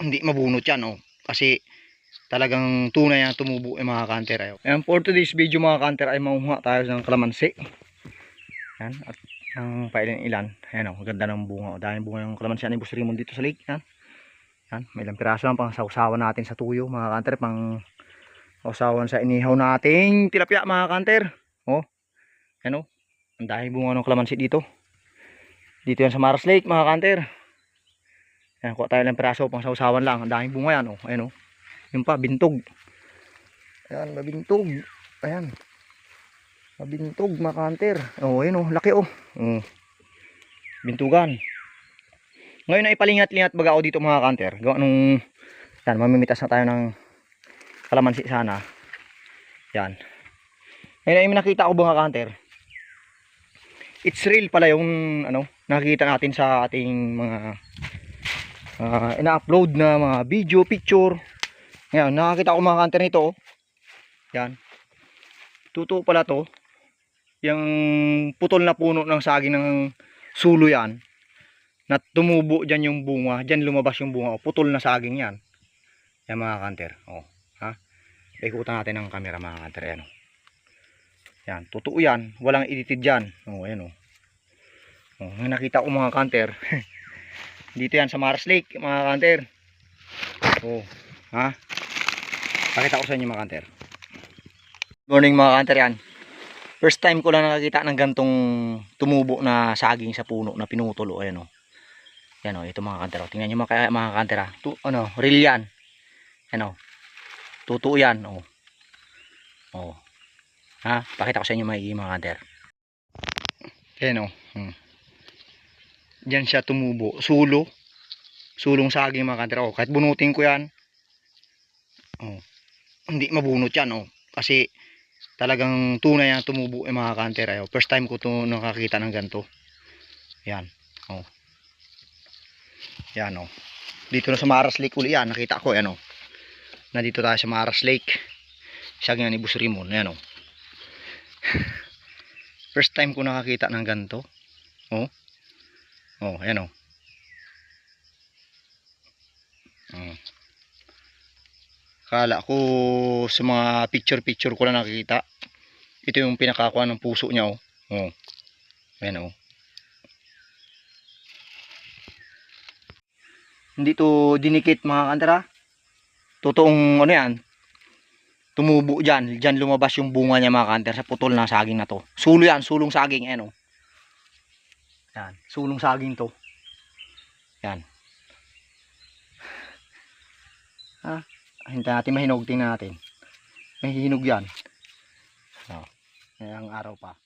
hindi mabunot yan oh. Kasi talagang tunay na tumubo yung mga kanter ayo. And for today's video mga kanter ay mamuha tayo ng kalamansi. Yan at ng pailan ilan. Ayan oh, ganda ng bunga. Oh. Dahil bunga ng kalamansi ni Boss Raymond dito sa lake. Yan. Yan, may ilang piraso lang pang sausawan natin sa tuyo mga kanter pang sausawan sa inihaw nating tilapia mga kanter. Oh. Yan oh. Ang dahil bunga ng kalamansi dito. Dito yan sa Maras Lake mga kanter. Yan, kuha tayo ng piraso pang sausawan lang. Ang daming bunga yan oh. Ayan oh. Yung pa, bintog. Ayan, mabintog. Ayan. Mabintog, mga kanter. Oh, ayan oh, laki oh. Oh. Bintugan. Ngayon ay palingat-lingat baga ako dito mga kanter. Gawa nung, yan, mamimitas na tayo ng kalamansi sana. Yan. Ngayon ay nakita ko mga kanter. It's real pala yung, ano, nakikita natin sa ating mga uh, ina-upload na mga video, picture. Ngayon, nakakita ko mga kanter nito. oh. Yan. Totoo pala to. Yung putol na puno ng saging ng sulo yan. Na tumubo dyan yung bunga. Dyan lumabas yung bunga. Oh, putol na saging yan. Yan mga kanter. Oh, ha? Ikutan natin ng camera mga kanter. Ayan, oh. Yan. Totoo yan. Walang edited dyan. Oh, ayan. Oh, yung nakita ko mga kanter. Dito yan sa Mars Lake mga kanter. Oh, ha? Pakita ko sa inyo mga kanter. Morning mga kanter yan. First time ko lang nakakita ng gantong tumubo na saging sa puno na pinutulo. Ayan o. Yan o, ito mga kanter. o. Tingnan nyo mga, mga kanter ha. Tu, ano, real yan. Yan o. Totoo yan o. O. Ha? Pakita ko sa inyo mga, mga kanter. Yan o. Hmm. Diyan siya tumubo. Sulo. Sulong saging mga kanter. O, kahit bunutin ko yan. O hindi mabunot yan oh. Kasi talagang tunay na tumubo yung mga kanter ayo. First time ko to nakakita ng ganito. Yan. Oh. Yan oh. Dito na sa Maras Lake uli yan. Nakita ko yan oh. Nandito tayo sa Maras Lake. Siya nga ni Boss Rimon. Yan oh. First time ko nakakita ng ganito. Oh. Oh, yan oh. Oh. Kala ko sa mga picture-picture ko lang nakikita. Ito yung pinakakuha ng puso niya oh. Oh. Ayan oh. Hindi to dinikit mga kantara. Totoong ano yan. Tumubo dyan. Dyan lumabas yung bunga niya mga kanter sa putol ng saging na to. Sulo yan. Sulong saging. Ayan oh. Yan. Sulong saging to. Yan. Ha? Hintayin natin mahinog. Tingnan natin. May hinog yan. So, ngayong araw pa.